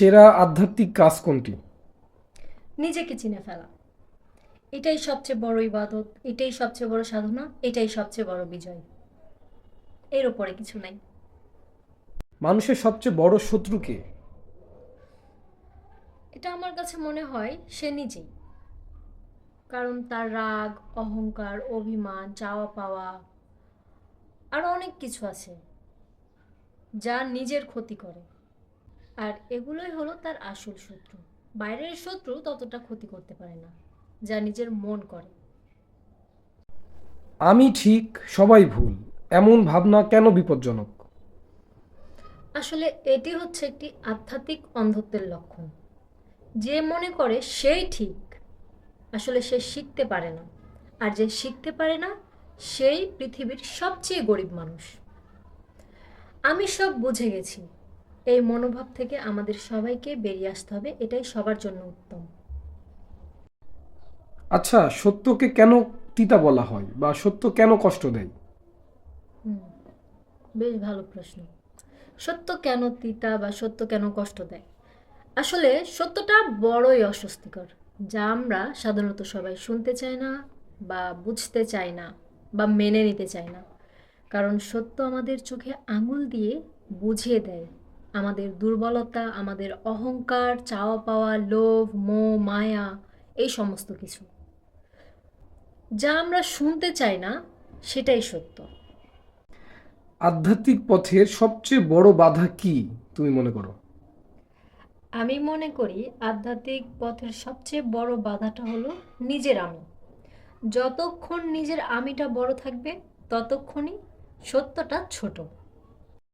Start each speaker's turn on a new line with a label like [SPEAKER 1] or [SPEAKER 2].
[SPEAKER 1] সেরা আধ্যাত্মিক কাজ কোনটি?
[SPEAKER 2] নিজেকে চিনে ফেলা। এটাই সবচেয়ে বড় ইবাদত এটাই সবচেয়ে বড় সাধনা এটাই সবচেয়ে বড় বিজয়। এর উপরে কিছু নাই।
[SPEAKER 1] মানুষের সবচেয়ে বড় শত্রুকে
[SPEAKER 2] এটা আমার কাছে মনে হয় সে নিজেই। কারণ তার রাগ অহংকার অভিমান চাওয়া পাওয়া আরও অনেক কিছু আছে যা নিজের ক্ষতি করে। আর এগুলোই হলো তার আসল শত্রু। বাইরের শত্রু ততটা ক্ষতি করতে পারে না যা নিজের মন করে।
[SPEAKER 1] আমি ঠিক সবাই ভুল এমন ভাবনা কেন বিপজ্জনক?
[SPEAKER 2] আসলে এটি হচ্ছে একটি আধ্যাত্মিক অন্ধত্বের লক্ষণ। যে মনে করে সেই ঠিক আসলে সে শিখতে পারে না। আর যে শিখতে পারে না সেই পৃথিবীর সবচেয়ে গরিব মানুষ। আমি সব বুঝে গেছি। এই মনোভাব থেকে আমাদের সবাইকে বেরিয়ে আসতে হবে এটাই সবার জন্য উত্তম।
[SPEAKER 1] আচ্ছা সত্যকে কেন তিতা বলা হয় বা সত্য কেন কষ্ট দেয়?
[SPEAKER 2] বেশ ভালো প্রশ্ন। সত্য কেন তিতা বা সত্য কেন কষ্ট দেয়? আসলে সত্যটা বড়ই অস্বস্তিকর যা আমরা সাধারণত সবাই শুনতে চাই না বা বুঝতে চাই না বা মেনে নিতে চাই না। কারণ সত্য আমাদের চোখে আঙুল দিয়ে বুঝিয়ে দেয় আমাদের দুর্বলতা আমাদের অহংকার চাওয়া পাওয়া লোভ মোহ মায়া এই সমস্ত কিছু। যা আমরা শুনতে চাই না সেটাই সত্য।
[SPEAKER 1] আধ্যাত্মিক পথের সবচেয়ে বড় বাধা কি তুমি মনে করো?
[SPEAKER 2] আমি মনে করি আধ্যাত্মিক পথের সবচেয়ে বড় বাধাটা হলো নিজের আমি। যতক্ষণ নিজের আমিটা বড় থাকবে ততক্ষণই সত্যটা ছোট।